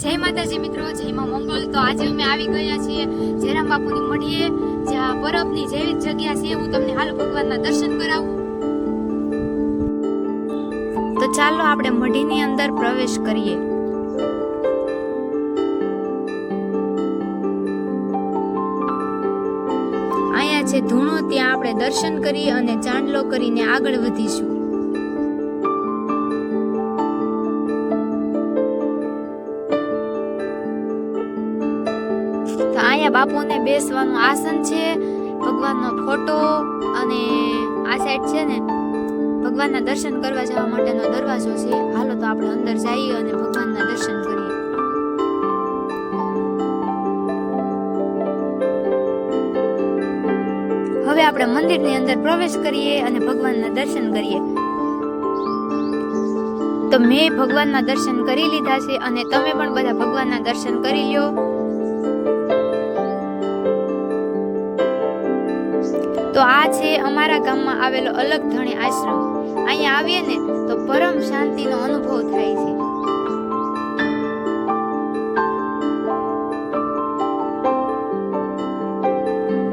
જય માતાજી મિત્રો જય માં મંગલ. તો આજે અમે આવી ગયા છીએ જયરામ બાપુની મઢીએ જ્યાં બરફની જેવી જગ્યા છે. હું તમને હાલ ભગવાનના દર્શન કરાવું. તો ચાલો આપણે મઢીની અંદર પ્રવેશ કરીએ. અહીંયા છે ધૂણો, ત્યાં આપણે દર્શન કરી અને ચાંદલો કરીને આગળ વધીશું. બાપુને બેસવાનું આસન છે, ભગવાનનો ફોટો અને આ સાઈડ છે ને, ભગવાનના દર્શન કરવા જવા માટેનો દરવાજો છે. હાલો તો આપણે અંદર જઈએ અને ભગવાનના દર્શન કરીએ. હવે આપણે મંદિરની અંદર પ્રવેશ કરીએ અને ભગવાનના દર્શન કરીએ. તો મેં ભગવાનના દર્શન કરી લીધા છે અને તમે પણ બધા ભગવાનના દર્શન કરી લ્યો. તો આ છે અમારા ગામમાં આવેલો અલગ ધણી આશ્રમ. અહીંયા આવીએ ને તો પરમ શાંતિનો અનુભવ થાય છે.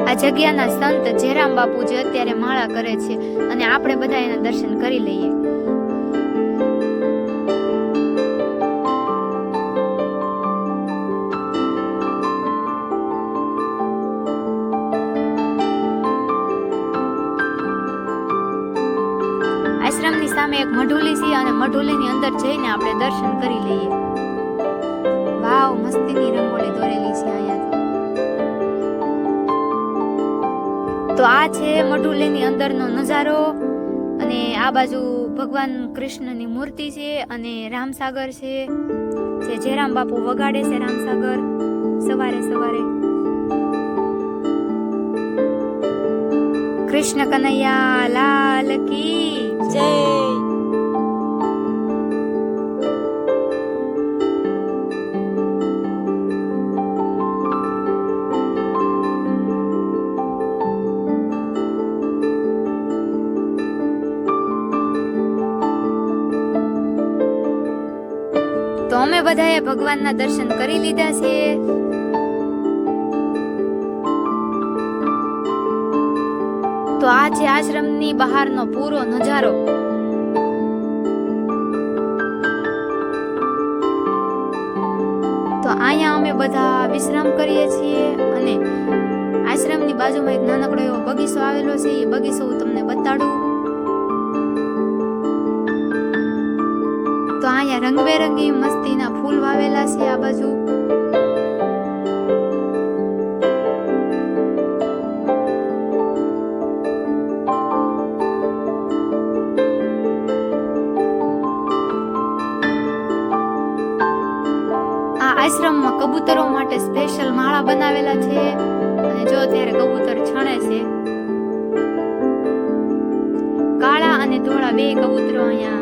આ જગ્યાના સંત જેરામ બાપુ જે અત્યારે માળા કરે છે અને આપણે બધા એના દર્શન કરી લઈએ. સામે એક મઢોલી છે અને મઢોલીની અંદર જઈને આપણે દર્શન કરી લઈએ. વાવ, મસ્તીની રંગોળી દોરેલી છે અહીંયા તો આ છે મઢુલીની અંદરનો નજારો અને આ બાજુ ભગવાન કૃષ્ણની મૂર્તિ છે અને રામસાગર છે, જે જયરામ બાપુ વગાડે છે રામસાગર સવારે સવારે. કૃષ્ણ કનૈયા, લાલ કી અમે બધાએ ભગવાનના દર્શન કરી લીધા છે. તો આ છે આશ્રમની બહારનો પૂરો નજારો. તો અહીંયા અમે બધા વિશ્રામ કરીએ છીએ અને આશ્રમની બાજુમાં એક નાનકડો એવો બગીચો આવેલો છે. એ બગીચો હું તમને બતાડું. અહીંયા રંગબેરંગી મસ્તીના ફૂલ વાવેલા છે આ બાજુ. આ આશ્રમમાં કબૂતરો માટે સ્પેશિયલ માળા બનાવેલા છે અને જો ત્યારે કબૂતર છણે છે, કાળા અને ધોળા બે કબૂતરો અહીંયા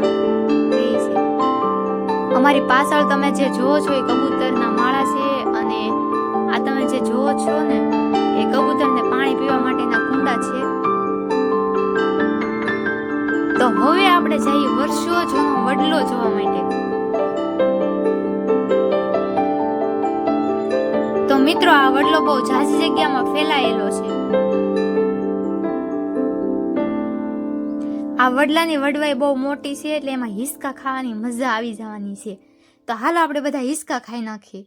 અમારી પાછળ તમે જે જોવો છો એ કબૂતરના માળા છે અને આ તમે જે જોવો છો ને, એ કબૂતરને પાણી પીવા માટેના કુંડા છે. તો હવે આપણે જઈએ વર્ષો જૂનો વડલો જોવા માટે. તો મિત્રો, આ વડલો બહુ ઝાઝી જગ્યામાં ફેલાયેલો છે. આ વડલાની વડવાઈ બહુ મોટી છે એટલે એમાં હિસકા ખાવાની મજા આવી જવાની છે. તો હાલો આપણે બધા હિસકા ખાઈ નાખીએ.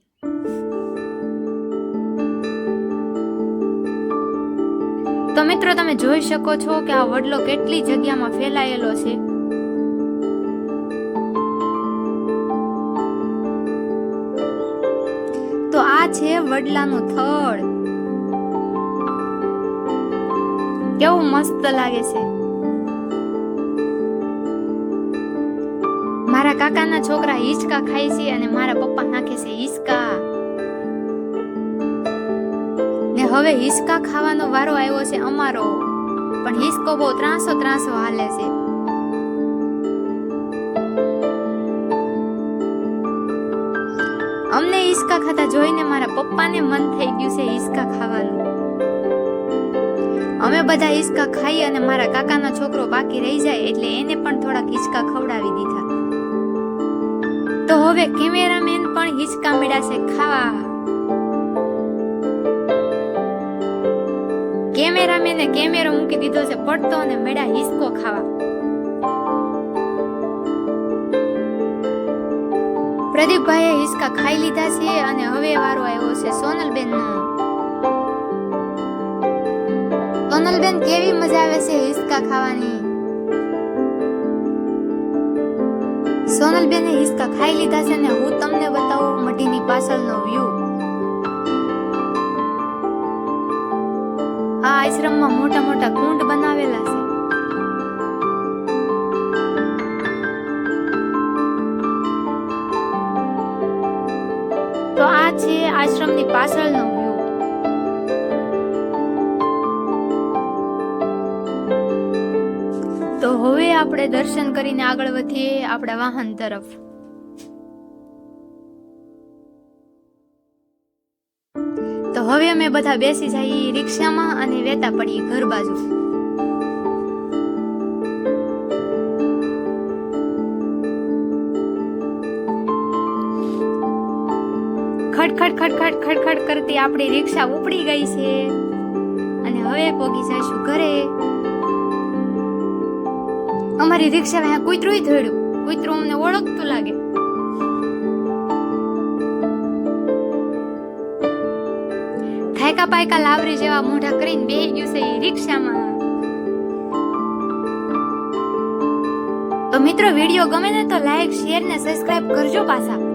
તો મિત્રો તમે જોઈ શકો છો કે આ વડલો કેટલી જગ્યામાં ફેલાયેલો છે. તો આ છે વડલાનું થડ. કેવું મસ્ત લાગે છે. મારા કાકાના છોકરા હિંચકા ખાય છે અને મારા પપ્પા નાખે છે હિંચકા. ને હવે હિંચકા ખાવાનો વારો આવ્યો છે અમારો. પણ હિંચકો બહુ ત્રાસો ત્રાસો હાલે છે. અમને હિસકા ખાતા જોઈને મારા પપ્પાને મન થઈ ગયું છે હિસકા ખાવાનું. અમે બધા હિસકા ખાઈ અને મારા કાકાનો છોકરો બાકી રહી જાય એટલે એને પણ થોડાક હિસકા ખવડાવી દીધા. તો હવે કેમેરામેન પણ હિંચકા મેળાશે ખાવા. કેમેરામેને કેમેરો મૂકી દીધો છે પડતો અને મેળા હિસકો ખાવા. પ્રદીપભાઈએ હિસકા ખાઈ લીધા છે અને હવે વારો આવ્યો છે સોનલબેનનો. સોનલબેન કેવી મજા આવે છે હિસકા ખાવાની? સોનલબેને હિસકા ખાઈ લીધા છે ને હું તમને બતાવું મઢીની પાછળનો વ્યૂ આ આશ્રમમાં મોટા મોટા કુંડ બનાવેલા છે. તો આ છે આશ્રમની પાછળનો તો હવે આપણે દર્શન કરીને આગળ વધીએ આપણા વાહન તરફ. તો હવે અમે બધા બેસી જઈએ રિક્ષામાં અને વેતા પડીએ ઘર બાજુ. ખડખડ ખડખડ ખડખડ કરતી આપણી રિક્ષા ઉપડી ગઈ છે. અને હવે પોગી જઈશું ઘરે. અમારી રિક્ષા અહીંયા કૂતરું ધોડ્યું. કૂતરું અમને ઓળખતું લાગે. થાયકા પાયકા લાવરી જેવા મોઢા કરીને બેહી ગયું છે રિક્ષામાં. તો મિત્રો, વીડિયો ગમે ને તો લાઈક શેર ને સબસ્ક્રાઇબ કરજો પાછા.